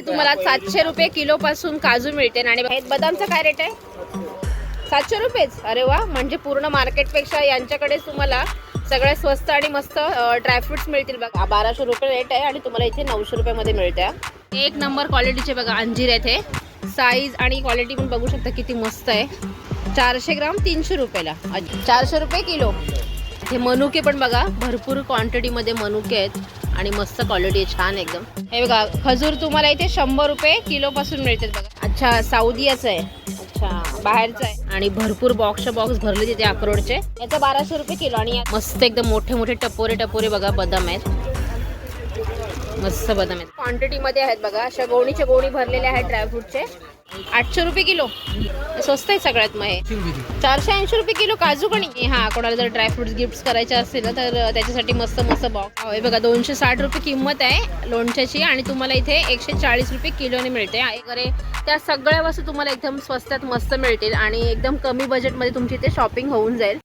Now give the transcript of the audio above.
की तुम्हाला सातशे रुपये किलो पासून काजू मिळते. आणि बदामचा काय रेट आहे? सातशे रुपयेच? अरे वा म्हणजे पूर्ण मार्केटपेक्षा यांच्याकडे तुम्हाला सगळ्यात स्वस्त आणि मस्त ड्रायफ्रुट्स मिळतील बघा. बाराशे रुपये रेट आहे आणि तुम्हाला इथे नऊशे रुपयामध्ये मिळते एक नंबर क्वालिटीचे बघा अंजीर आहेत हे. साईज आणि क्वालिटी पण बघू शकता किती मस्त आहे. चारशे ग्राम तीनशे रुपयाला. चारशे रुपये किलो. हे मनुके पण बघा भरपूर क्वांटिटीमध्ये मनुके आहेत. आणि मस्त क्वालिटी आहे छान एकदम. हे बघा खजूर तुम्हाला इथे शंभर रुपये किलो पासून मिळते बघा. अच्छा साऊदियाचं आहे. अच्छा बाहेरचं आहे. आणि भरपूर बॉक्सच्या बॉक्स भरले तिथे अक्रोडचे. याचा बाराशे रुपये किलो आणि मस्त एकदम मोठे मोठे टपोरे टपोरे बघा बदाम आहेत. मस्त बदाम आहेत. क्वांटिटीमध्ये आहेत बघा अशा गोणीच्या गोणी भरलेले आहेत ड्रायफ्रूटचे आठशे रुपये किलो. स्वस्त आहे सगळ्यात मग हे. चारशे ऐंशी रुपये किलो काजू पण हा कोणाला जर ड्रायफ्रुट्स गिफ्ट करायचे असतील ना तर त्याच्यासाठी मस्त मस्त बॉक्स हे बघा दोनशे साठ रुपये किंमत आहे लोणच्याची आणि तुम्हाला इथे एकशे चाळीस रुपये किलोने मिळते. वगैरे त्या सगळ्या वस्तू तुम्हाला एकदम स्वस्तात मस्त मिळतील आणि एकदम कमी बजेटमध्ये तुमची इथे शॉपिंग होऊन जाईल.